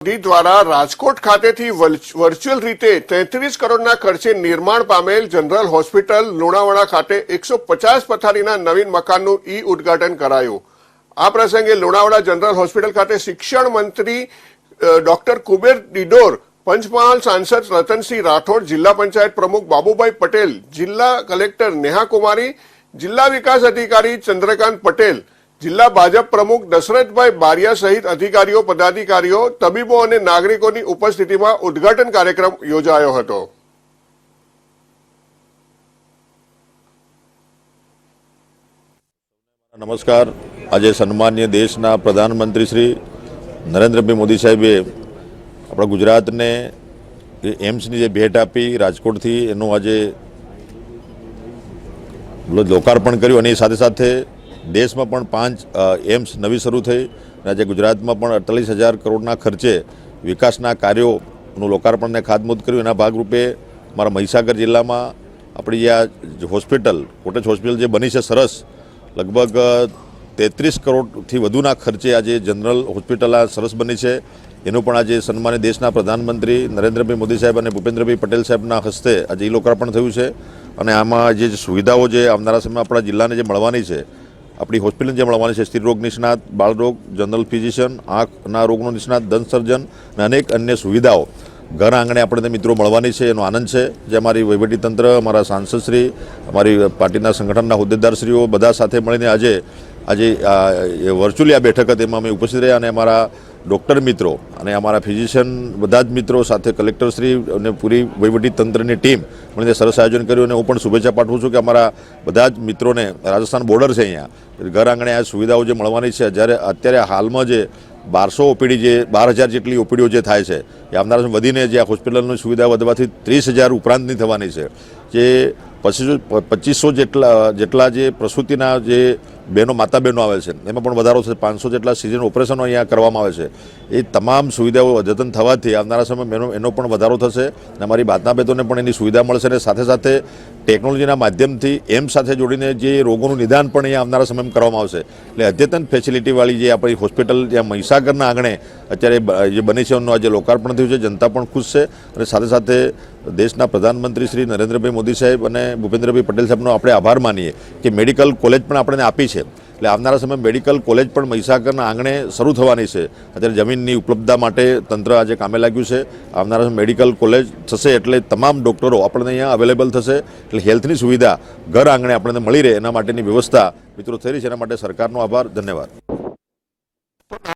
મોદી દ્વારા રાજકોટ ખાતેથી વર્ચ્યુઅલ રીતે તેત્રીસ કરોડના ખર્ચે નિર્માણ પામેલ જનરલ હોસ્પિટલ લુણાવાડા ખાતે એકસો પચાસ પથારીના નવીન મકાનનું ઈ ઉદ્ઘાટન કરાયું. આ પ્રસંગે લુણાવાડા જનરલ હોસ્પિટલ ખાતે શિક્ષણ મંત્રી ડોક્ટર કુબેર ડિડોર, પંચમહાલ સાંસદ રતનસિંહ રાઠોડ, જિલ્લા પંચાયત પ્રમુખ બાબુભાઈ પટેલ, જિલ્લા કલેક્ટર નેહા કુમારી જિલ્લા વિકાસ અધિકારી ચંદ્રકાંત પટેલ જિલ્લા ભાજપ પ્રમુખ દશરથભાઈ બારિયા સહિત અધિકારીઓ, પદાધિકારીઓ, તબીબો અને નાગરિકોની ઉપસ્થિતિમાં ઉદ્ઘાટન કાર્યક્રમ યોજાયો હતો. નમસ્કાર. આજે સન્માન્ય દેશના પ્રધાનમંત્રી શ્રી નરેન્દ્રભાઈ મોદી સાહેબે આપણા ગુજરાતને એમ્સની જે ભેટ આપી રાજકોટથી એનું આજે લોકાર્પણ કર્યું અને એ સાથે સાથે દેશમાં પણ પાંચ એમ્સ નવી શરૂ થઈ અને આજે ગુજરાતમાં પણ અડતાલીસ હજાર કરોડના ખર્ચે વિકાસના કાર્યોનું લોકાર્પણને ખાતમુહૂર્ત કર્યું. એના ભાગરૂપે મારા મહીસાગર જિલ્લામાં આપણી આ હોસ્પિટલ, કોટેજ હોસ્પિટલ જે બની છે સરસ, લગભગ તેત્રીસ કરોડથી વધુના ખર્ચે આજે જનરલ હોસ્પિટલ આ સરસ બની છે. એનું પણ આજે સન્માનિત દેશના પ્રધાનમંત્રી નરેન્દ્રભાઈ મોદી સાહેબ અને ભૂપેન્દ્રભાઈ પટેલ સાહેબના હસ્તે આજે ઈ લોકાર્પણ થયું છે. અને આમાં જે સુવિધાઓ જે આવનારા સમયમાં આપણા જિલ્લાને જે મળવાની છે આપણી હોસ્પિટલ જે મળવાની છે, સ્ત્રીરોગ નિષ્ણાત, બાળરોગ, જનરલ ફિઝિશિયન, આંખના રોગનો નિષ્ણાત દંત સર્જન અને અનેક અન્ય સુવિધાઓ. ઘર આંગણે આપણને મિત્રો મળવાની છે, એનો આનંદ છે. જે અમારી વહીવટીતંત્ર, અમારા સાંસદશ્રી, અમારી પાર્ટીના સંગઠનના હોદ્દેદારશ્રીઓ બધા સાથે મળીને આજે આજે વર્ચ્યુઅલી આ બેઠક હતી, એમાં અમે ઉપસ્થિત રહ્યા અને અમારા ડૉક્ટર મિત્રો અને અમારા ફિઝિશિયન બધા જ મિત્રો સાથે કલેક્ટરશ્રી અને પૂરી વહીવટી તંત્રની ટીમ મળીને સરસ આયોજન કર્યું અને હું પણ શુભેચ્છા પાઠવું છું કે અમારા બધા જ મિત્રોને, રાજસ્થાન બોર્ડર છે અહીંયા, ઘર આંગણે આ સુવિધાઓ જે મળવાની છે, જ્યારે અત્યારે હાલમાં જે બારસો ઓપીડી જે, બાર હજાર જેટલી ઓપીડીઓ જે થાય છે, એ આવનારા વધીને જે આ હોસ્પિટલની સુવિધા વધવાથી ત્રીસ હજાર ઉપરાંતની થવાની છે. જે પચીસો પચીસો જેટલા જેટલા જે પ્રસૂતિના જે બહેનો, માતા બહેનો આવે છે, એમાં પણ વધારો થશે. પાંચસો જેટલા સિઝન ઓપરેશનો અહીંયા કરવામાં આવે છે. એ તમામ સુવિધાઓ અદ્યતન થવાથી આવનારા સમયમાં એનો પણ વધારો થશે અને અમારી બાતના બેતોને પણ એની સુવિધા મળશે અને સાથે સાથે ટેકનોલોજીના માધ્યમથી એમ સાથે જોડીને જે રોગોનું નિદાન પણ અહીંયા આવનારા સમયમાં કરવામાં આવશે. એટલે અદ્યતન ફેસિલિટીવાળી જે આપણી હોસ્પિટલ જ્યાં મહીસાગરના આંગણે અત્યારે જે બની છે એનું આજે લોકાર્પણ થયું છે, જનતા પણ ખુશ છે અને સાથે સાથે દેશના પ્રધાનમંત્રી શ્રી નરેન્દ્રભાઈ મોદી સાહેબ અને ભૂપેન્દ્રભાઈ પટેલ સાહેબનો આપણે આભાર માનીએ કે મેડિકલ કોલેજ પણ આપણને આપી છે. એટલે આવનારા સમયમાં મેડિકલ કોલેજ પણ મહીસાગરના આંગણે શરૂ થવાની છે. અત્યારે જમીનની ઉપલબ્ધતા માટે તંત્ર આજે કામે લાગ્યું છે. આવનારા સમયમાં મેડિકલ કોલેજ થશે એટલે તમામ ડૉક્ટરો આપણને અહીંયા અવેલેબલ થશે. એટલે હેલ્થની સુવિધા ઘર આંગણે આપણને મળી રહે એના માટેની વ્યવસ્થા મિત્રો થઈ રહી છે. એના માટે સરકારનો આભાર. ધન્યવાદ.